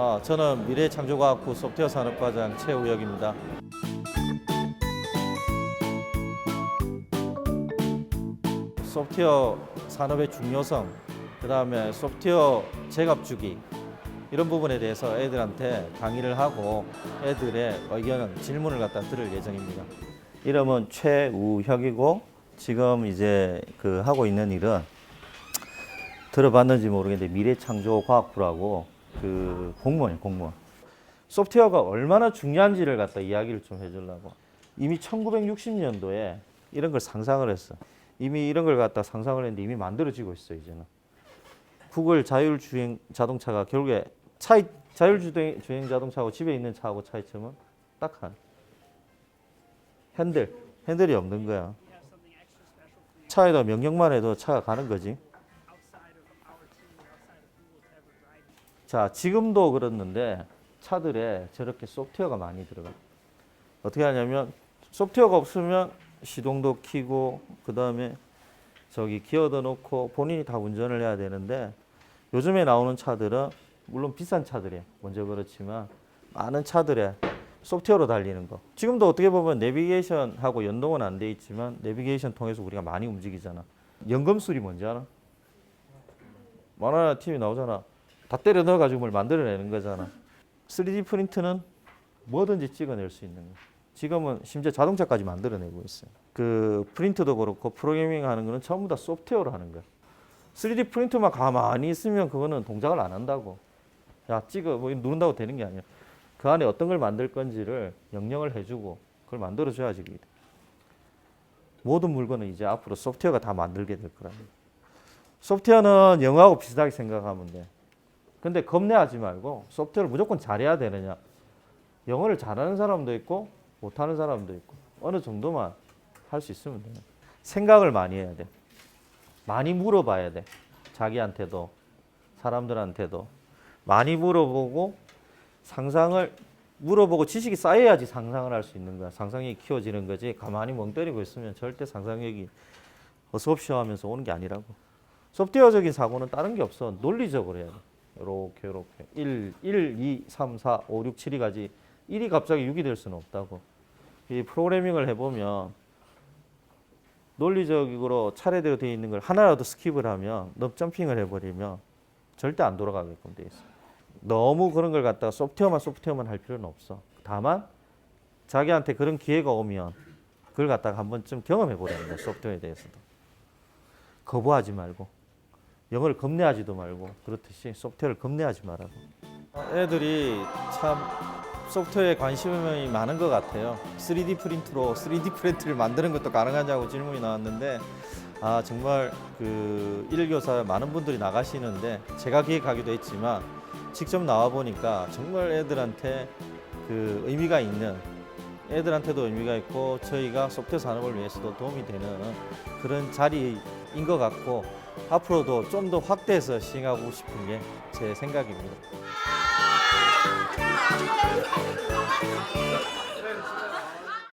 어, 저는 미래창조과학부 소프트웨어 산업과장 최우혁입니다. 소프트웨어 산업의 중요성, 그 다음에 소프트웨어 제갑 주기 이런 부분에 대해서 애들한테 강의를 하고 애들의 의견, 질문을 갖다 들을 예정입니다. 이름은 최우혁이고 지금 이제 그 하고 있는 일은 들어봤는지 모르겠는데 미래창조과학부라고 그 공무원이에요, 공무원. 소프트웨어가 얼마나 중요한지를 갖다 이야기를 좀 해주려고. 이미 1960년도에 이런 걸 상상을 했어. 이미 이런 걸 갖다 상상을 했는데 이미 만들어지고 있어 이제는. 구글 자율주행 자동차가 결국에 차이 자율주행 주행 자동차하고 집에 있는 차하고 차이점은 딱 한. 핸들, 핸들이 없는 거야. 차에다 명령만 해도 차가 가는 거지. 자, 지금도 그렇는데 차들에 저렇게 소프트웨어가 많이 들어가. 어떻게 하냐면 소프트웨어가 없으면 시동도 켜고 그다음에 저기 기어도 놓고 본인이 다 운전을 해야 되는데 요즘에 나오는 차들은 물론 비싼 차들이에요. 먼저 그렇지만 많은 차들에 소프트웨어로 달리는 거. 지금도 어떻게 보면 내비게이션하고 연동은 안 돼 있지만 내비게이션 통해서 우리가 많이 움직이잖아. 연금 수리 뭔지 알아? 만화나 TV 나오잖아. 다 때려 넣어가지고 뭘 만들어내는 거잖아. 3D 프린트는 뭐든지 찍어낼 수 있는 거. 지금은 심지어 자동차까지 만들어내고 있어요. 그 프린트도 그렇고 프로그래밍 하는 거는 전부 다 소프트웨어로 하는 거야. 3D 프린트만 가만히 있으면 그거는 동작을 안 한다고. 야 찍어 뭐 누른다고 되는 게 아니야. 그 안에 어떤 걸 만들 건지를 명령을 해주고 그걸 만들어줘야지. 모든 물건은 이제 앞으로 소프트웨어가 다 만들게 될 거랍니다. 소프트웨어는 영어하고 비슷하게 생각하면 돼. 근데 겁내하지 말고 소프트웨어를 무조건 잘해야 되느냐. 영어를 잘하는 사람도 있고 못하는 사람도 있고 어느 정도만 할 수 있으면 돼. 생각을 많이 해야 돼. 많이 물어봐야 돼. 자기한테도 사람들한테도 많이 물어보고 상상을 물어보고 지식이 쌓여야지 상상을 할 수 있는 거야. 상상력이 키워지는 거지. 가만히 멍 때리고 있으면 절대 상상력이 어서 없이 하면서 오는 게 아니라고. 소프트웨어적인 사고는 다른 게 없어. 논리적으로 해야 돼. 요렇게 요렇게 1, 1, 2, 3, 4, 5, 6, 7이 가지 1이 갑자기 6이 될 수는 없다고. 이 프로그래밍을 해보면 논리적으로 차례대로 되어 있는 걸 하나라도 스킵을 하면 넙점핑을 해버리면 절대 안 돌아가게끔 돼 있어. 너무 그런 걸 갖다가 소프트웨어만 소프트웨어만 할 필요는 없어. 다만 자기한테 그런 기회가 오면 그걸 갖다가 한 번쯤 경험해 보라는 거야 소프트웨어에 대해서도. 거부하지 말고 영어를 겁내하지도 말고 그렇듯이 소프트웨어를 겁내하지 말라고. 애들이 참 소프트웨어에 관심이 많은 것 같아요. 3D 프린트로 3D 프린트를 만드는 것도 가능하냐고 질문이 나왔는데 아 정말 그 일교사 많은 분들이 나가시는데 제가 기획하기도 했지만 직접 나와 보니까 정말 애들한테 그 의미가 있는 애들한테도 의미가 있고 저희가 소프트 산업을 위해서도 도움이 되는 그런 자리인 것 같고 앞으로도 좀 더 확대해서 시행하고 싶은 게 제 생각입니다.